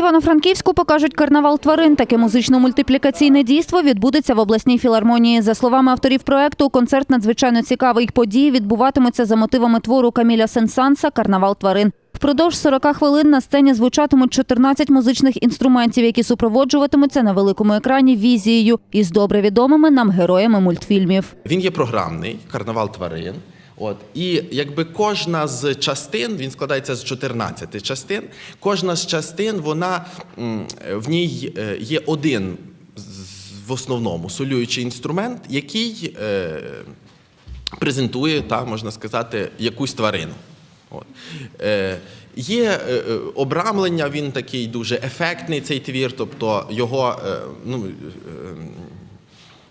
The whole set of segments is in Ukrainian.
Івано-Франківську покажуть карнавал тварин. Таке музично-мультиплікаційне дійство відбудеться в обласній філармонії. За словами авторів проекту, концерт надзвичайно цікавий. Події відбуватимуться за мотивами твору Каміля Сенсанса Карнавал тварин. Впродовж 40 хвилин на сцені звучатимуть 14 музичних інструментів, які супроводжуватимуться на великому екрані візією із добре відомими нам героями мультфільмів. Він є програмний, карнавал тварин. От і якби кожна з частин він складається з 14 частин. Кожна з частин, вона в ній е, є один в основному солюючий інструмент, який е, презентує, та можна сказати, якусь тварину. От. Е, є обрамлення, він такий дуже ефектний, цей твір, тобто його ну,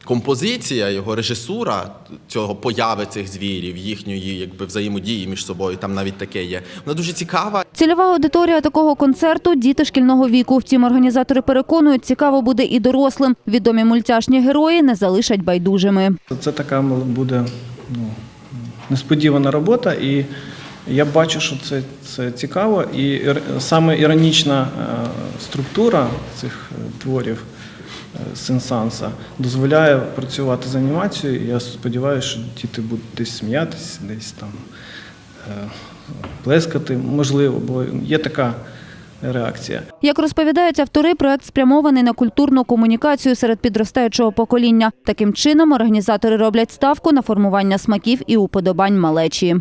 композиція, його режисура цього появи цих звірів, їхньої якби взаємодії між собою, там навіть таке є. Вона дуже цікава. Цільова аудиторія такого концерту діти шкільного віку. Втім, організатори переконують, цікаво буде і дорослим. Відомі мультяшні герої не залишать байдужими. Це така буде ну, несподівана робота, і я бачу, що це, це цікаво. І ір- саме іронічна е, структура цих е, творів Сенсанса дозволяє працювати з анімацією. Я сподіваюся, що діти будуть десь сміятися, десь там е, плескати, можливо, бо є така реакція. Як розповідають автори, проект спрямований на культурну комунікацію серед підростаючого покоління. Таким чином, організатори роблять ставку на формування смаків і уподобань малечі.